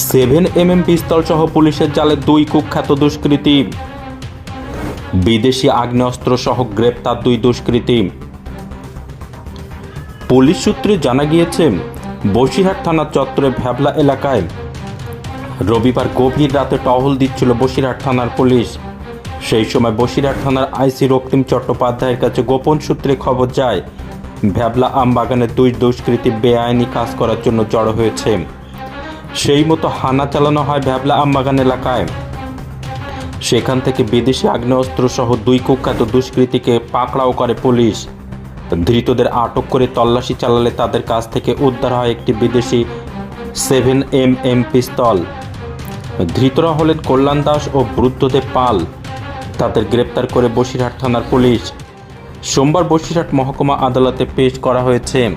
Seven M M পিস্তল সহ পুলিশের জালে দুই কুখ্যাত দুষ্কৃতী। বিদেশি আগ্নেয়াস্ত্র সহ গ্রেপ্তার দুই দুষ্কৃতী। পুলিশ সূত্রে জানা গিয়েছে, বসিরহাট থানার চত্বরে ভ্যাবলা এলাকায় রবিবার গভীর রাতে টহল দিচ্ছিল বসিরহাট থানার পুলিশ। সেই সময় বসিরহাট থানার আইসি রক্তিম চট্টোপাধ্যায়ের কাছে গোপন সূত্রে খবর যায়, ভ্যাবলা আমবাগানের দুই দুষ্কৃতী বেআইনি কাজ করার জন্য জড়ো হয়েছে। সেই মতো হানা চালানো হয় ভ্যাবলা আমবাগান এলাকায়। সেখান থেকে বিদেশি আগ্নেয়াস্ত্র সহ দুই কুখ্যাত দুষ্কৃতীকে পাকড়াও করে পুলিশ। ধৃতদের আটক করে তল্লাশি চালালে তাদের কাছ থেকে উদ্ধার হয় একটি বিদেশি সেভেন এম এম পিস্তল। ধৃতরা হলেন কল্যাণ দাস ও বুদ্ধদেব পাল। তাদের গ্রেপ্তার করে বসিরহাট থানার পুলিশ। সোমবার বসিরহাট মহকুমা আদালতে পেশ করা হয়েছে।